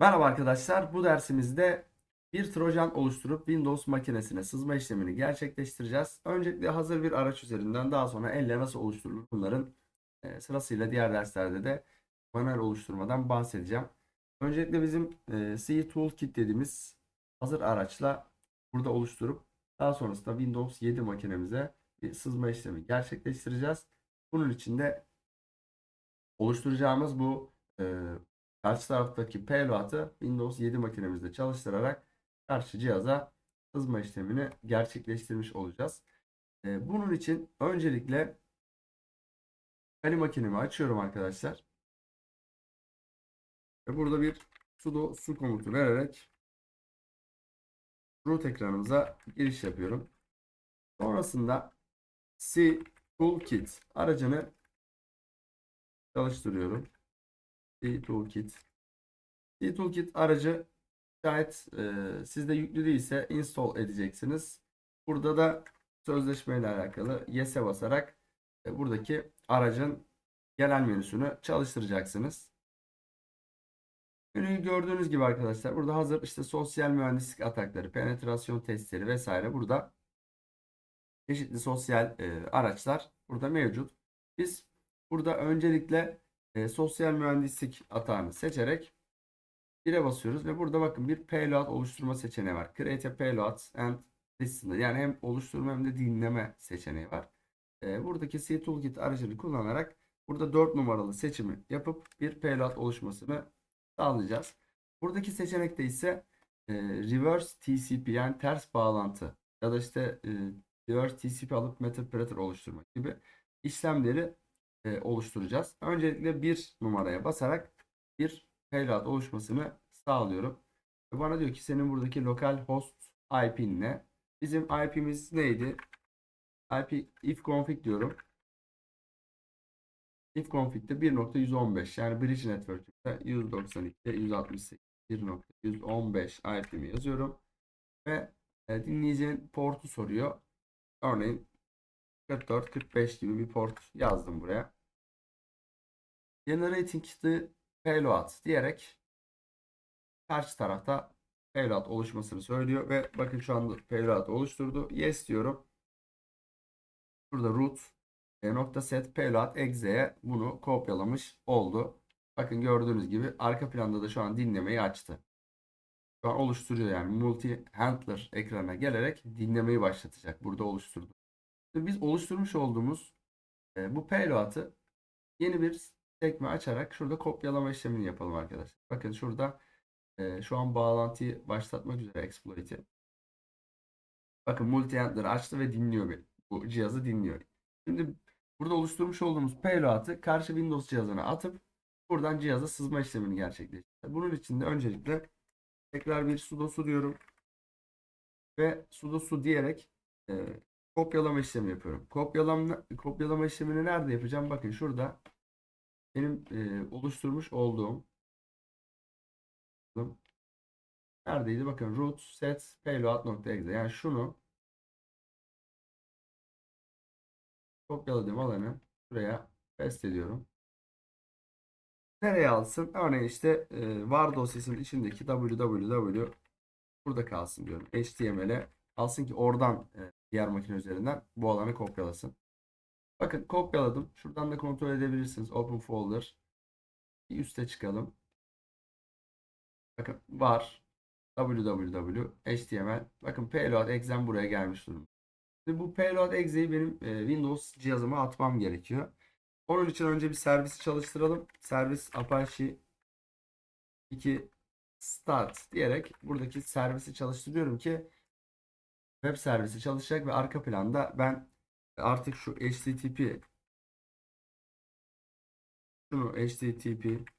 Merhaba arkadaşlar. Bu dersimizde bir Trojan oluşturup Windows makinesine sızma işlemini gerçekleştireceğiz. Öncelikle hazır bir araç üzerinden daha sonra elle nasıl oluşturulur bunların e, sırasıyla diğer derslerde de manuel oluşturmadan bahsedeceğim. Öncelikle bizim e, C Toolkit dediğimiz hazır araçla burada oluşturup daha sonrasında Windows 7 makinemize bir sızma işlemi gerçekleştireceğiz. Bunun için de oluşturacağımız bu e, karşı taraftaki payload'ı Windows 7 makinemizde çalıştırarak karşı cihaza sızma işlemini gerçekleştirmiş olacağız. E, bunun için öncelikle Kali makinemi açıyorum arkadaşlar. Ve burada bir sudo su komutu vererek root ekranımıza giriş yapıyorum. Sonrasında C Toolkit aracını çalıştırıyorum. C Toolkit. C Toolkit aracı şayet e, sizde yüklü değilse install edeceksiniz. Burada da sözleşme ile alakalı yes'e basarak e, buradaki aracın genel menüsünü çalıştıracaksınız. Menüyü gördüğünüz gibi arkadaşlar burada hazır işte sosyal mühendislik atakları, penetrasyon testleri vesaire burada çeşitli sosyal e, araçlar burada mevcut. Biz burada öncelikle e, sosyal mühendislik atağını seçerek 1'e basıyoruz ve burada bakın bir payload oluşturma seçeneği var. Create a payload and listen. Yani hem oluşturma hem de dinleme seçeneği var. E, buradaki C Toolkit aracını kullanarak burada 4 numaralı seçimi yapıp bir payload oluşmasını sağlayacağız. Buradaki seçenekte ise e, reverse TCP yani ters bağlantı ya da işte e, reverse TCP alıp Metapreter oluşturmak gibi işlemleri e, oluşturacağız. Öncelikle bir numaraya basarak bir payload oluşmasını sağlıyorum. Ve bana diyor ki senin buradaki lokal host IP'in ne? Bizim IP'miz neydi? IP if config diyorum. If config'de 1.115 yani bridge network'te 192 168 1.115 IP'mi yazıyorum ve e, dinleyeceğin portu soruyor. Örneğin 44 45 gibi bir port yazdım buraya. Generating the payload diyerek karşı tarafta payload oluşmasını söylüyor ve bakın şu anda payload oluşturdu. Yes diyorum. Burada root e, nokta set payload exe'ye bunu kopyalamış oldu. Bakın gördüğünüz gibi arka planda da şu an dinlemeyi açtı. Şu an oluşturuyor yani multi handler ekrana gelerek dinlemeyi başlatacak. Burada oluşturdu. Şimdi biz oluşturmuş olduğumuz e, bu payload'ı yeni bir sekme açarak şurada kopyalama işlemini yapalım arkadaşlar. Bakın şurada e, şu an bağlantıyı başlatmak üzere exploit'i. Bakın multi açtı ve dinliyor beni. Bu cihazı dinliyor. Şimdi burada oluşturmuş olduğumuz payload'ı karşı Windows cihazına atıp buradan cihaza sızma işlemini gerçekleştireceğiz. Bunun için de öncelikle tekrar bir sudo su diyorum. Ve sudo su diyerek e, kopyalama işlemi yapıyorum. Kopyalama, kopyalama işlemini nerede yapacağım? Bakın şurada benim e, oluşturmuş olduğum neredeydi? Bakın root set payload.exe yani şunu kopyaladığım alanı şuraya paste ediyorum. Nereye alsın? Örneğin işte e, var dosyasının içindeki www burada kalsın diyorum. HTML'e alsın ki oradan e, diğer makine üzerinden bu alanı kopyalasın. Bakın kopyaladım. Şuradan da kontrol edebilirsiniz. Open folder. Bir üste çıkalım. Bakın var www html. Bakın payload exem buraya gelmiş durumda. Şimdi bu payload exe'yi benim e, Windows cihazıma atmam gerekiyor. Onun için önce bir servisi çalıştıralım. Servis Apache 2 start diyerek buradaki servisi çalıştırıyorum ki web servisi çalışacak ve arka planda ben artık şu HTTP şunu HTTP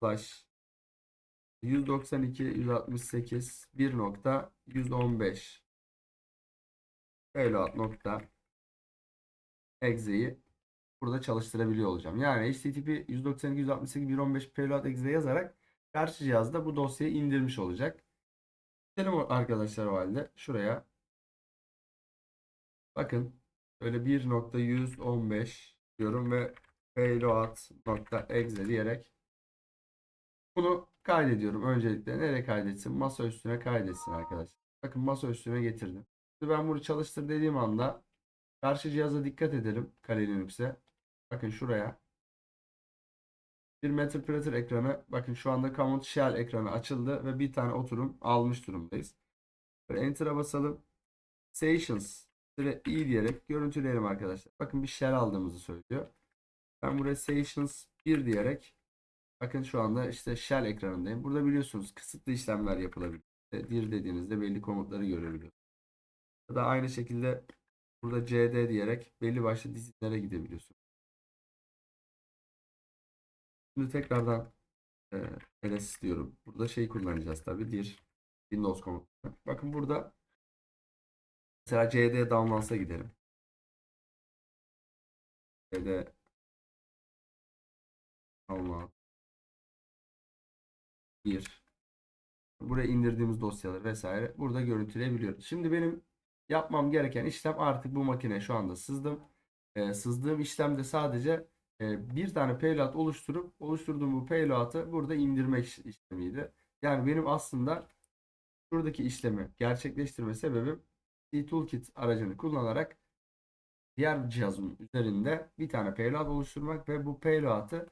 slash 192 168 1.115 payload nokta exe'yi burada çalıştırabiliyor olacağım. Yani HTTP 192 168 115 payload exe yazarak karşı cihazda bu dosyayı indirmiş olacak. Gidelim arkadaşlar o halde şuraya. Bakın öyle 1.115 diyorum ve payload.exe diyerek bunu kaydediyorum. Öncelikle nereye kaydetsin? Masa üstüne kaydetsin arkadaşlar. Bakın masa üstüne getirdim. Şimdi ben bunu çalıştır dediğim anda karşı cihaza dikkat edelim. Kali Linux'e. Bakın şuraya. Bir Metal ekranı. Bakın şu anda Command Shell ekranı açıldı ve bir tane oturum almış durumdayız. Böyle Enter'a basalım. Sessions i diyerek görüntüleyelim arkadaşlar. Bakın bir shell aldığımızı söylüyor. Ben buraya Sessions 1 diyerek bakın şu anda işte shell ekranındayım. Burada biliyorsunuz kısıtlı işlemler yapılabilir. Dir dediğinizde belli komutları görebiliyorsunuz. Ya da aynı şekilde burada cd diyerek belli başlı dizinlere gidebiliyorsunuz. Şimdi tekrardan e, ls diyorum. Burada şey kullanacağız tabii. Dir Windows komutu. Bakın burada mesela cd downloads'a gidelim. cd download 1 Buraya indirdiğimiz dosyaları vesaire burada görüntüleyebiliyoruz. Şimdi benim yapmam gereken işlem artık bu makine şu anda sızdım. Ee, sızdığım işlemde sadece e, bir tane payload oluşturup oluşturduğum bu payload'ı burada indirmek iş- işlemiydi. Yani benim aslında şuradaki işlemi gerçekleştirme sebebim Toolkit aracını kullanarak diğer cihazın üzerinde bir tane payload oluşturmak ve bu payload'ı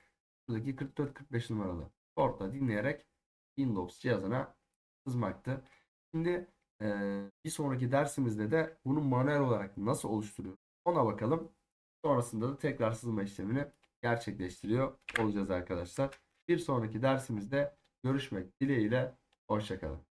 buradaki 44-45 numaralı portta dinleyerek Windows cihazına sızmaktı. Şimdi eee, bir sonraki dersimizde de bunu manuel olarak nasıl oluşturuyoruz ona bakalım. Sonrasında da tekrar sızma işlemini gerçekleştiriyor olacağız arkadaşlar. Bir sonraki dersimizde görüşmek dileğiyle. Hoşçakalın.